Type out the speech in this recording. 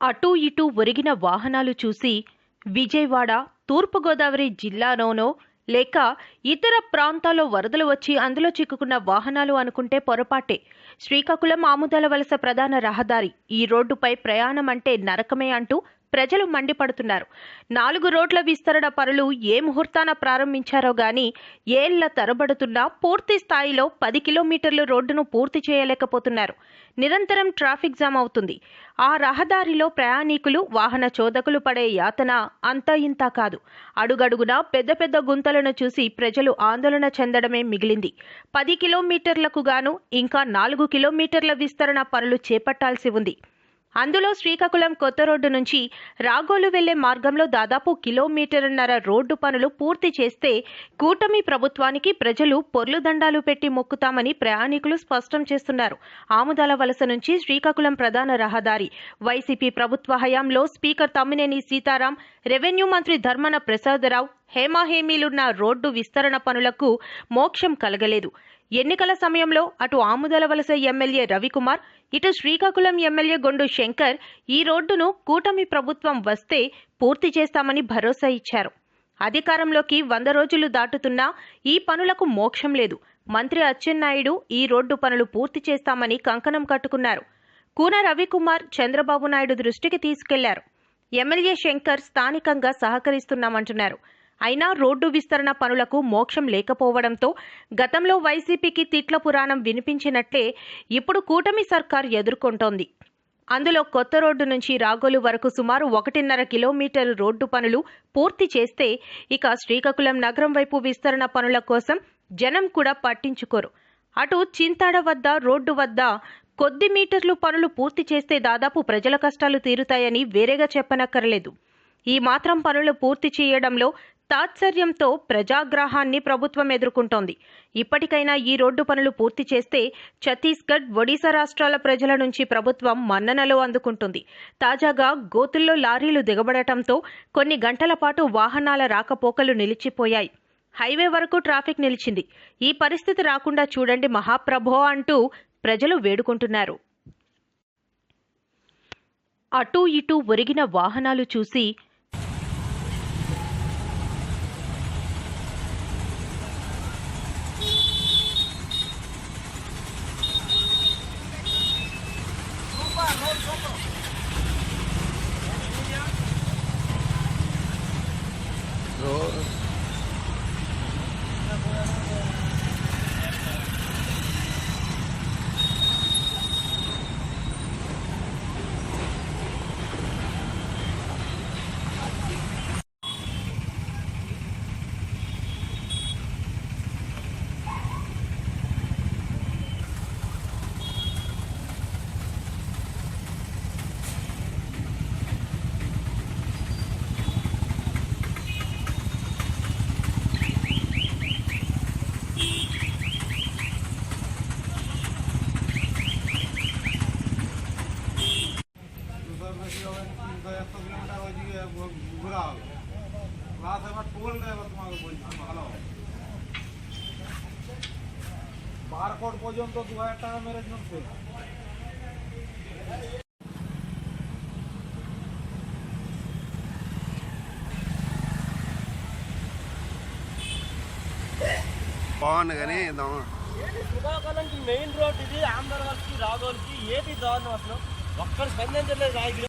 అటూ ఇటూ ఒరిగిన వాహనాలు చూసి విజయవాడ తూర్పుగోదావరి జిల్లాలోనో లేక ఇతర ప్రాంతాల్లో వరదలు వచ్చి అందులో చిక్కుకున్న వాహనాలు అనుకుంటే పొరపాటే. శ్రీకాకుళం ఆముదాల వలస ప్రధాన రహదారి. ఈ రోడ్డుపై ప్రయాణం అంటే నరకమే అంటూ ప్రజలు మండిపడుతున్నారు. నాలుగు రోడ్ల విస్తరణ పనులు ఏ ముహూర్తాన ప్రారంభించారో గాని ఏళ్ళ తరబడుతున్నా పూర్తి స్థాయిలో పది కిలోమీటర్ల రోడ్డును పూర్తి చేయలేకపోతున్నారు. నిరంతరం ట్రాఫిక్ జామ్ అవుతుంది. ఆ రహదారిలో ప్రయాణికులు వాహన చోదకులు పడే యాతన అంతా ఇంత కాదు. అడుగడుగునా పెద్ద పెద్ద గుంతలను చూసి ప్రజలు ఆందోళన చెందడమే మిగిలింది. పది కిలోమీటర్లకు గాను ఇంకా నాలుగు కిలోమీటర్ల విస్తరణ పనులు చేపట్టాల్సి ఉంది. అందులో శ్రీకాకుళం కొత్త రోడ్డు నుంచి రాగోలు వెళ్ళే మార్గంలో దాదాపు కిలోమీటర్న్నర రోడ్డు పనులు పూర్తి చేస్తే కూటమి ప్రభుత్వానికి ప్రజలు పొర్లు దండాలు పెట్టి మొక్కుతామని ప్రయాణికులు స్పష్టం చేస్తున్నారు. ఆముదాల వలస నుంచి శ్రీకాకుళం ప్రధాన రహదారి. వైసీపీ ప్రభుత్వ హయాంలో స్పీకర్ తమ్మినేని సీతారాం రెవెన్యూ మంత్రి ధర్మన ప్రసాదరావు హేమాహేమీలున్న రోడ్డు విస్తరణ పనులకు మోక్షం కలగలేదు. ఎన్నికల సమయంలో అటు ఆముదల వలస ఎమ్మెల్యే రవికుమార్ ఇటు శ్రీకాకుళం ఎమ్మెల్యే గొండు శంకర్ ఈ రోడ్డును కూటమి ప్రభుత్వం వస్తే పూర్తి చేస్తామని భరోసా ఇచ్చారు. అధికారంలోకి వంద రోజులు దాటుతున్నా ఈ పనులకు మోక్షం లేదు. మంత్రి అచ్చెన్నాయుడు ఈ రోడ్డు పనులు పూర్తి చేస్తామని కంకణం కట్టుకున్నారు. కూన రవికుమార్ చంద్రబాబు నాయుడు దృష్టికి తీసుకెళ్ళారు. ఎమ్మెల్యే శంకర్ స్థానికంగా సహకరిస్తున్నామంటున్నారు. అయినా రోడ్డు విస్తరణ పనులకు మోక్షం లేకపోవడంతో గతంలో వైసీపీకి తిట్ల పురాణం వినిపించినట్లే ఇప్పుడు కూటమి సర్కార్ ఎదుర్కొంటోంది. అందులో కొత్త రోడ్డు నుంచి రాగోలు వరకు సుమారు ఒకటిన్నర కిలోమీటర్ రోడ్డు పనులు పూర్తి చేస్తే ఇక శ్రీకాకుళం నగరం వైపు విస్తరణ పనుల కోసం జనం కూడా పట్టించుకోరు. అటు చింతాడ వద్ద రోడ్డు వద్ద కొద్ది మీటర్లు పనులు పూర్తి చేస్తే దాదాపు ప్రజల కష్టాలు తీరుతాయని వేరేగా చెప్పనక్కర్లేదు. ఈ మాత్రం పనులు పూర్తి చేయడంలో తాత్సర్యంతో ప్రజాగ్రహాన్ని ప్రభుత్వం ఎదుర్కొంటోంది. ఇప్పటికైనా ఈ రోడ్డు పనులు పూర్తి చేస్తే ఛత్తీస్గఢ్ ఒడిశా రాష్ట్రాల ప్రజల నుంచి ప్రభుత్వం మన్ననలు అందుకుంటుంది. తాజాగా గోతుల్లో లారీలు దిగబడటంతో కొన్ని గంటల పాటు వాహనాల రాకపోకలు నిలిచిపోయాయి. హైవే వరకు ట్రాఫిక్ నిలిచింది. ఈ పరిస్థితి రాకుండా చూడండి మహాప్రభో అంటూ ప్రజలు వేడుకుంటున్నారు. అటూ ఇటూ ఒరిగిన వాహనాలు చూసి বারকোট পর্যন্ত দু হাজার টাকা ম্যানেজমেন্ট ফেল బాగుంది కానీ దొంగ శ్రీకాకుళంకి మెయిన్ రోడ్ ఇది ఆంధ్రవర్కి రాగోల్కి ఏపీ దారుణం అసలు ఒక్కరు స్పందించలేదు ఐదు